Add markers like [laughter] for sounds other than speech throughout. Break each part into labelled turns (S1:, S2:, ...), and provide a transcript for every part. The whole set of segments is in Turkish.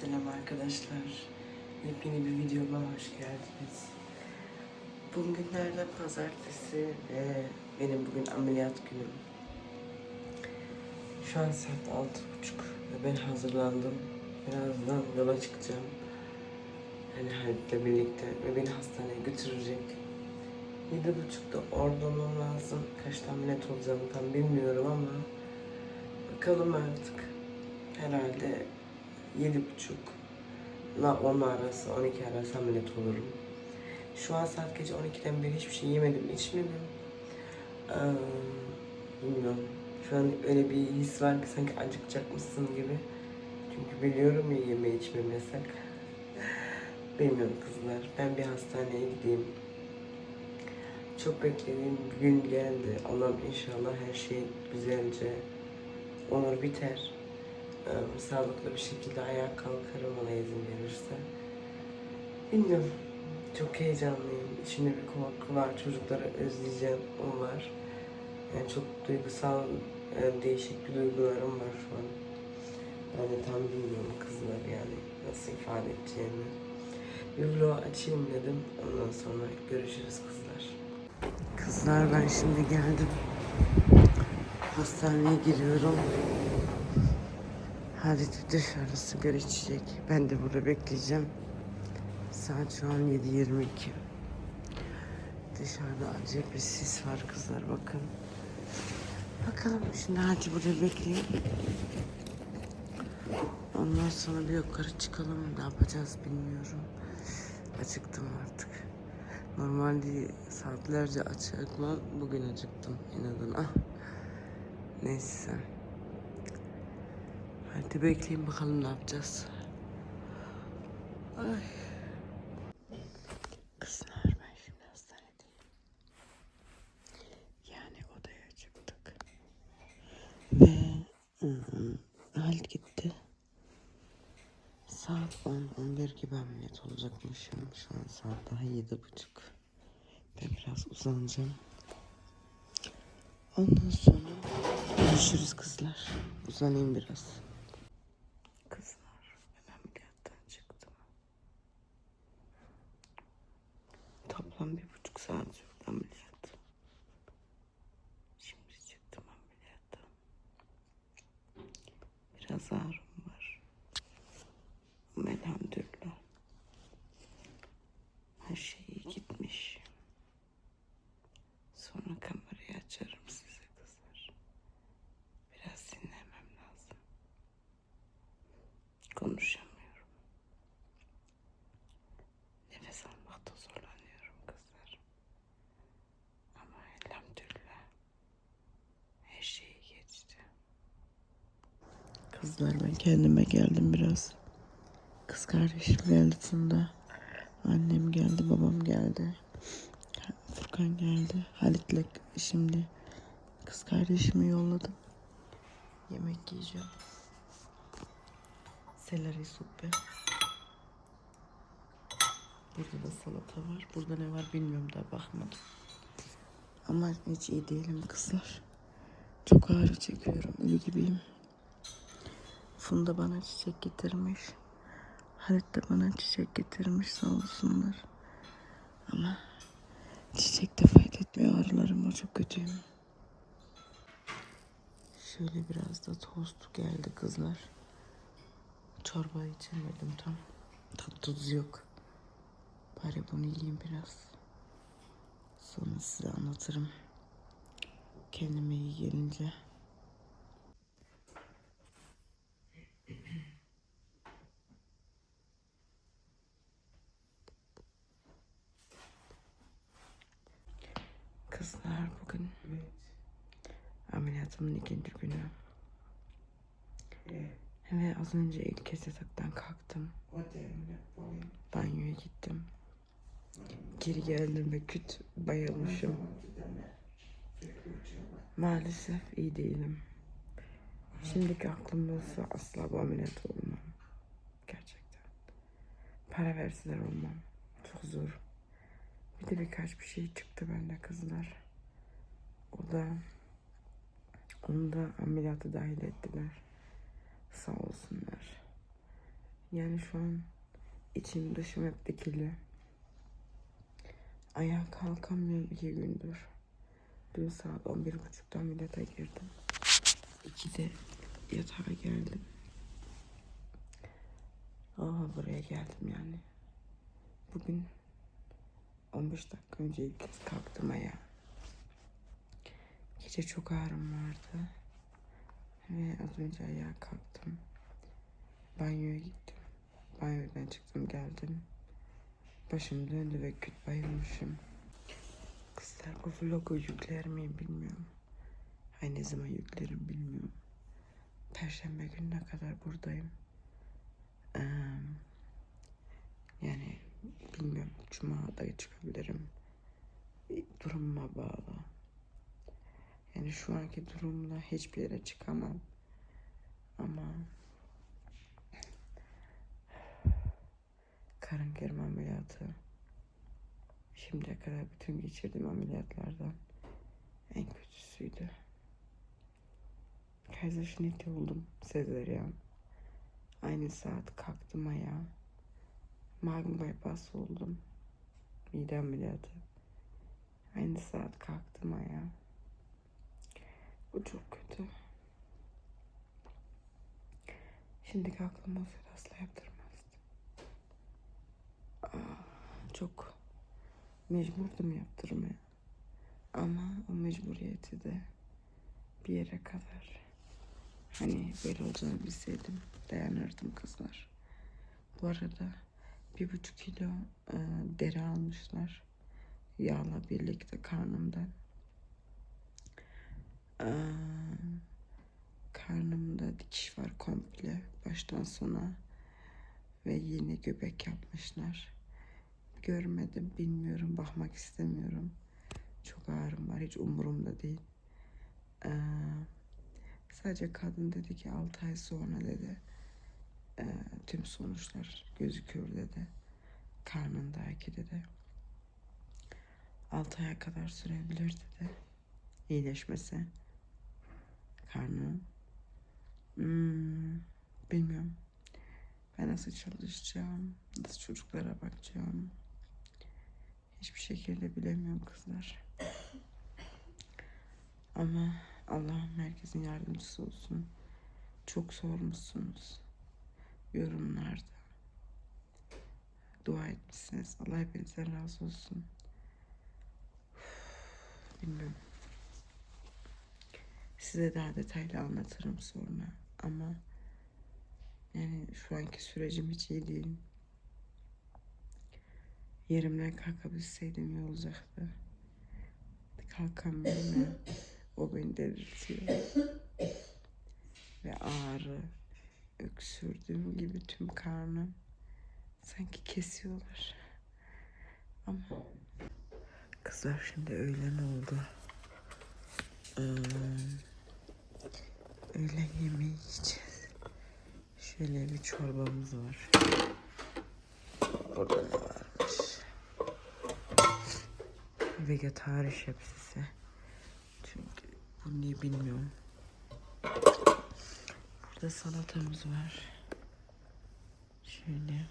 S1: Selam arkadaşlar. Yepyeni bir videoma hoş geldiniz. Bugün günlerden pazartesi ve benim bugün ameliyat günüm. Şu an saat altı buçuk ve ben hazırlandım. Birazdan yola çıkacağım. Yani Halit'le birlikte ve beni hastaneye götürecek. Yedi buçukta orada olmam lazım. Kaçta ameliyat olacağımı tam bilmiyorum ama bakalım artık. Herhalde yedi buçuk la 10 arası, 12 arası ameliyat olurum. Şu an saat gece 12'den beri hiçbir şey yemedim, içmedim. Ee, bilmiyorum. Şu an öyle bir his var ki sanki acıkacakmışsın gibi. Çünkü biliyorum ya yeme içmem yasak. Bilmiyorum kızlar. Ben bir hastaneye gideyim. Çok beklediğim gün geldi. Allah'ım inşallah her şey güzelce olur biter. Ee, sağlıklı bir şekilde ayağa kalkarım ona izin verirse. Bilmiyorum. Çok heyecanlıyım. İçimde bir korku var. Çocukları özleyeceğim. O var. Yani çok duygusal, e, değişik bir duygularım var şu an. Ben de tam bilmiyorum kızlar yani nasıl ifade edeceğimi. Bir vlog açayım dedim. Ondan sonra görüşürüz kızlar. Kızlar ben şimdi geldim. Hastaneye giriyorum. Halit dışarı sigara içecek. Ben de burada bekleyeceğim. Saat şu an 7.22. Dışarıda acayip bir sis var kızlar bakın. Bakalım şimdi hadi burada bekleyeyim. Ondan sonra bir yukarı çıkalım. Ne yapacağız bilmiyorum. Acıktım artık. Normalde saatlerce açıkla bugün acıktım inadına. Neyse. Hadi bekleyin bakalım ne yapacağız. Ay. Kızlar ben şimdi hastanedeyim. Yani odaya çıktık. Ve ıı, Halit gitti. Saat 10-11 gibi ameliyat olacakmışım. Şu an saat daha yedi buçuk. Ben biraz uzanacağım. Ondan sonra görüşürüz kızlar. Uzanayım biraz. Kızlar ben ameliyattan çıktım. Toplam bir buçuk saat sürdü ameliyat. Şimdi çıktım ameliyattan. Biraz ağrım var. Elhamdülillah. Her şey iyi gitmiş. Sonra kamerayı açarım size kızlar. Biraz dinlemem lazım. Konuşamıyorum. Nefes almakta zorlanıyorum kızlar. Ama elhamdülillah her şey geçti. Kızlar ben kendime geldim biraz. Kız kardeşim geldi Funda. Annem geldi, babam geldi. Furkan geldi. Halit'le şimdi kız kardeşimi yolladım. Yemek yiyeceğim. Seleri suppe. Burada da salata var. Burada ne var bilmiyorum daha bakmadım. Ama hiç iyi değilim kızlar. Çok ağrı çekiyorum. Ölü gibiyim. Funda bana çiçek getirmiş. Halit de bana çiçek getirmiş sağ olsunlar. Ama çiçek de fayda etmiyor ağrılarıma çok kötüyüm. Şöyle biraz da tost geldi kızlar. Çorba içemedim tam. Tat tuz yok. Bari bunu yiyeyim biraz. Sonra size anlatırım. Kendime iyi gelince. Kızlar bugün ameliyatımın ikinci günü. Ve az önce ilk kez yataktan kalktım. Banyoya gittim. Geri geldim ve küt bayılmışım. Maalesef iyi değilim. Şimdiki aklımda olsa asla bu ameliyat olmam. Gerçekten. Para verseler olmam. Çok zor. Bir de birkaç bir şey çıktı bende kızlar. O da onu da ameliyata dahil ettiler. Sağ olsunlar. Yani şu an içim dışım hep dikili. Ayağa kalkamıyorum iki gündür. Dün saat 11.30'da ameliyata girdim. 2'de yatağa geldim. Aa buraya geldim yani. Bugün 15 dakika önce ilk kez kalktım ayağa. Gece çok ağrım vardı. Ve az önce ayağa kalktım. Banyoya gittim. Banyodan çıktım geldim. Başım döndü ve küt bayılmışım. Kızlar bu vlogu yükler miyim bilmiyorum. Ay ne zaman yüklerim bilmiyorum. Perşembe gününe kadar buradayım. Eee, yani bilmiyorum. Cuma da çıkabilirim. Durumuma bağlı. Yani şu anki durumla hiçbir yere çıkamam. Ama karın germe ameliyatı şimdiye kadar bütün geçirdiğim ameliyatlardan en kötüsüydü. Kaiserschnitt oldum. Sezaryen. Aynı saat kalktım ayağa. Magen bypass oldum. Mide ameliyatı. Aynı saat kalktım ayağa. Bu çok kötü. Şimdiki aklım olsaydı asla yaptırmazdım. Aa, çok mecburdum yaptırmaya. Ama o mecburiyeti de bir yere kadar hani böyle olacağını bilseydim dayanırdım kızlar. Bu arada bir buçuk kilo e, deri almışlar. Yağla birlikte karnımdan. Karnımda dikiş var komple baştan sona ve yeni göbek yapmışlar. Görmedim, bilmiyorum, bakmak istemiyorum. Çok ağrım var, hiç umurumda değil. Ee, sadece kadın dedi ki 6 ay sonra dedi e, tüm sonuçlar gözüküyor dedi. Karnındaki dedi. 6 aya kadar sürebilir dedi. İyileşmesi karnı. Hmm, bilmiyorum. Ben nasıl çalışacağım, nasıl çocuklara bakacağım. Hiçbir şekilde bilemiyorum kızlar. Ama Allah'ım herkesin yardımcısı olsun. Çok sormuşsunuz yorumlarda. Dua etmişsiniz. Allah hepinizden razı olsun. Bilmiyorum. Size daha detaylı anlatırım sonra. Ama yani şu anki sürecim hiç iyi değil. Yerimden kalkabilseydim iyi olacaktı. Kalkamıyorum ya. O beni delirtiyor. Ve ağrı, öksürdüğüm gibi tüm karnım sanki kesiyorlar. Ama kızlar şimdi öğlen oldu. Ee, öğlen yemeği yiyeceğiz. Şöyle bir çorbamız var. Burada ne varmış? Vegetari şepsisi. Çünkü bu ne bilmiyorum. Burada salatamız var. Şöyle.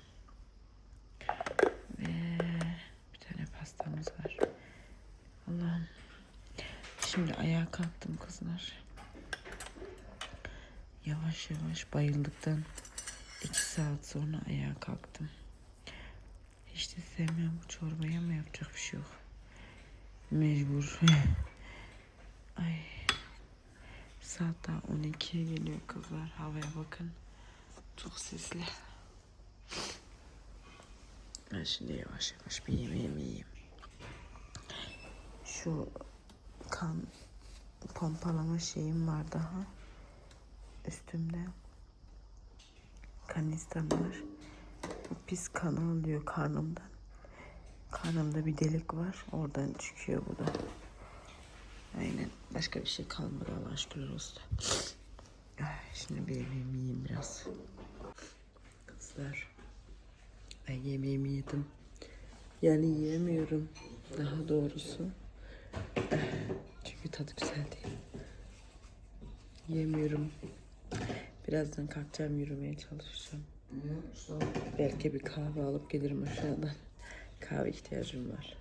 S1: Ve bir tane pastamız var. Allah'ım. Şimdi ayağa kalktım kızlar. Yavaş yavaş bayıldıktan iki saat sonra ayağa kalktım. Hiç de sevmem bu çorbayı ama yapacak bir şey yok. Mecbur. [laughs] Ay. Saat daha 12'ye geliyor kızlar. Havaya bakın. Çok sesli. Ben şimdi yavaş yavaş bir yemeğimi yiyeyim. Şu kan pompalama şeyim var daha. Üstümde. Kanistan var. Pis kanı alıyor karnımdan. Karnımda bir delik var. Oradan çıkıyor bu da. Aynen. Başka bir şey kalmadı Allah şükürler olsun. Şimdi bir yemeğimi yiyeyim biraz. Kızlar. Ben yemeğimi yedim. Yani yiyemiyorum. Daha doğrusu. Çünkü tadı güzel değil. Yemiyorum. Birazdan kalkacağım yürümeye çalışacağım. Belki bir kahve alıp gelirim aşağıdan. Kahve ihtiyacım var.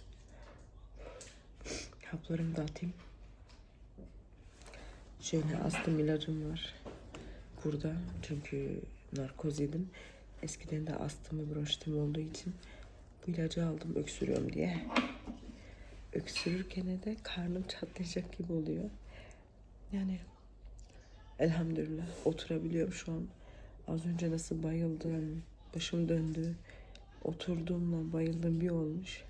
S1: Haplarımı da atayım. Şöyle astım ilacım var. Burada çünkü narkoz yedim. Eskiden de astım ve bronşitim olduğu için bu ilacı aldım öksürüyorum diye. Öksürürken de karnım çatlayacak gibi oluyor. Yani elhamdülillah oturabiliyorum şu an. Az önce nasıl bayıldım, başım döndü. Oturduğumla bayıldım bir olmuş.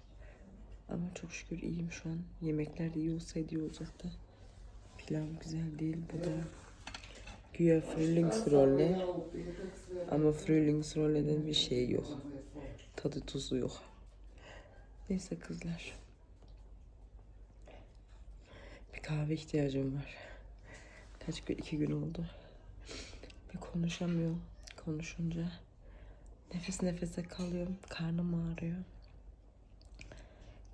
S1: Ama çok şükür iyiyim şu an. Yemekler de iyi olsaydı iyi olacaktı. Pilav güzel değil. Bu da güya frühlingsrolle. Ama frühlingsrolle'den bir şey yok. Tadı tuzu yok. Neyse kızlar. Bir kahve ihtiyacım var. Kaç gün, iki gün oldu. Bir konuşamıyorum. Konuşunca nefes nefese kalıyorum. Karnım ağrıyor.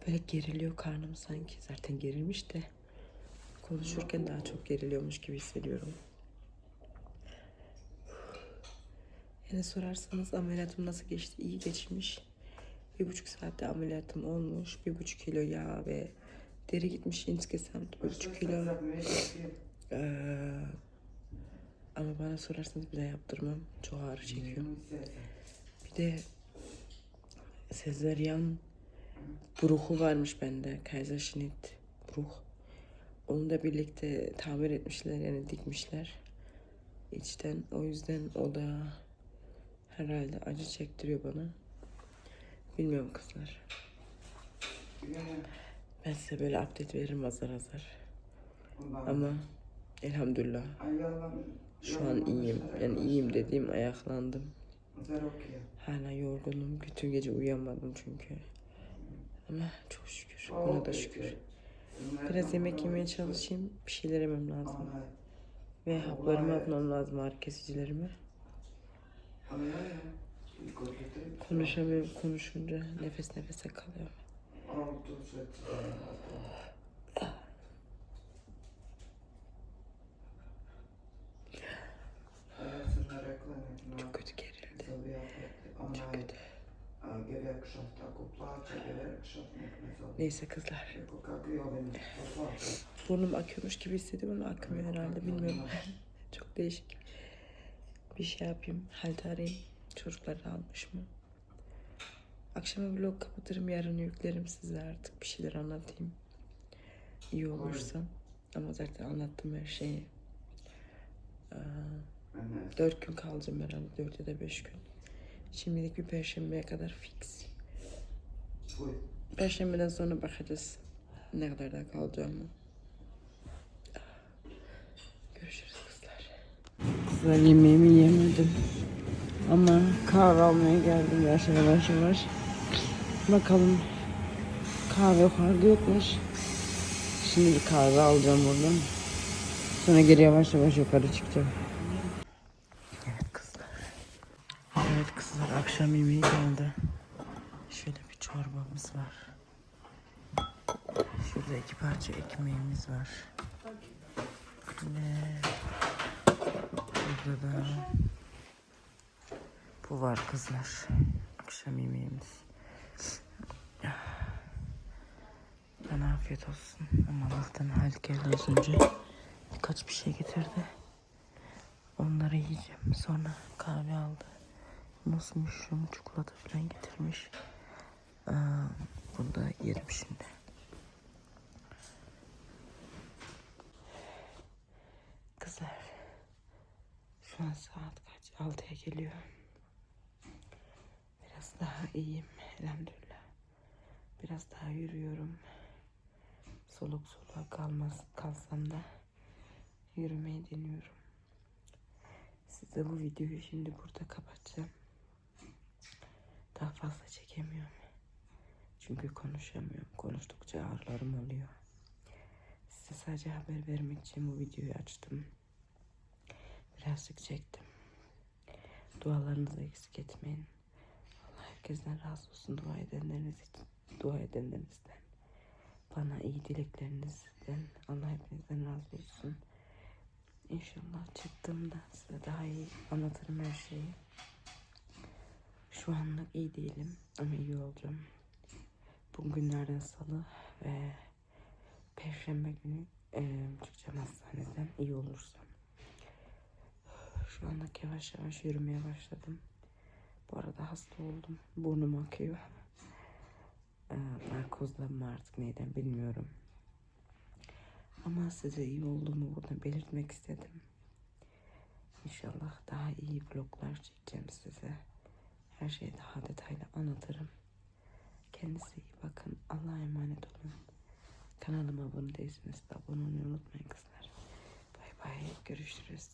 S1: Böyle geriliyor karnım sanki. Zaten gerilmiş de konuşurken daha çok geriliyormuş gibi hissediyorum. Yani sorarsanız ameliyatım nasıl geçti? İyi geçmiş. Bir buçuk saatte ameliyatım olmuş. Bir buçuk kilo yağ ve deri gitmiş insgesamt. Bir buçuk kilo. Ee, ama bana sorarsanız bir daha yaptırmam. Çok ağrı çekiyor. Bir de sezeryan bruhu varmış bende. Kaiserschnitt bruh. Onu da birlikte tamir etmişler yani dikmişler. içten. O yüzden o da herhalde acı çektiriyor bana. Bilmiyorum kızlar. Ben size böyle update veririm azar azar. Ama elhamdülillah şu an iyiyim. Yani iyiyim dediğim ayaklandım. Hala yorgunum. Bütün gece uyuyamadım çünkü. Ama çok şükür. Buna da şükür. Biraz yemek yemeye çalışayım. Bir şeyler yemem lazım. Ve haplarımı atmam lazım ağrı kesicilerimi. Konuşamıyorum konuşunca nefes nefese kalıyorum. Çok kötü gerildi. Çok kötü. Neyse kızlar. [laughs] Burnum akıyormuş gibi hissediyorum ama akmıyor herhalde bilmiyorum. [laughs] Çok değişik. Bir şey yapayım. Halte arayayım. Çocuklar almış mı? Akşama vlog kapatırım. Yarın yüklerim size artık. Bir şeyler anlatayım. İyi olursa. Ama zaten anlattım her şeyi. Ee, dört gün kalacağım herhalde. Dört ya da beş gün. Şimdilik bir perşembeye kadar fix. Perşembeden sonra bakacağız. Ne kadar daha kalacağımı. Görüşürüz kızlar. Kızlar yemeğimi yemedim. Ama kahve almaya geldim yavaş yavaş yavaş. Bakalım kahve yukarıda yokmuş. Şimdi bir kahve alacağım buradan. Sonra geri yavaş yavaş yukarı çıkacağım. Evet kızlar. Evet kızlar akşam yemeği geldi. Çorbamız var. Şurada iki parça ekmeğimiz var. Ve burada da bu var kızlar. Akşam yemeğimiz. Bana afiyet olsun. Ama Allah'tan Halit geldi az önce. Birkaç bir şey getirdi. Onları yiyeceğim. Sonra kahve aldı. Musmuşum, çikolata falan getirmiş. Aa, bunu da yerim şimdi. Kızlar. Şu an saat kaç? Altıya geliyor. Biraz daha iyiyim elhamdülillah. Biraz daha yürüyorum. Soluk soluğa kalmaz, kalsam da yürümeyi deniyorum. Size bu videoyu şimdi burada kapatacağım. Daha fazla çekemiyorum. Çünkü konuşamıyorum. Konuştukça ağrılarım oluyor. Size sadece haber vermek için bu videoyu açtım. Birazcık çektim. Dualarınızı eksik etmeyin. Allah herkesten razı olsun dua edenleriniz için, dua edenlerinizden. Bana iyi dileklerinizden Allah hepinizden razı olsun. İnşallah çıktığımda size daha iyi anlatırım her şeyi. Şu anlık iyi değilim ama iyi olacağım. Bugün günlerden salı ve perşembe günü eee, çıkacağım hastaneden iyi olursam. Şu anlık yavaş yavaş yürümeye başladım. Bu arada hasta oldum. Burnum akıyor. Eee, narkozdan mı artık neyden bilmiyorum. Ama size iyi olduğumu burada belirtmek istedim. İnşallah daha iyi vloglar çekeceğim size. Her şeyi daha detaylı anlatırım. Kendinize iyi bakın. Allah'a emanet olun. Kanalıma abone değilseniz de abone olmayı unutmayın kızlar. Bay bay. Görüşürüz.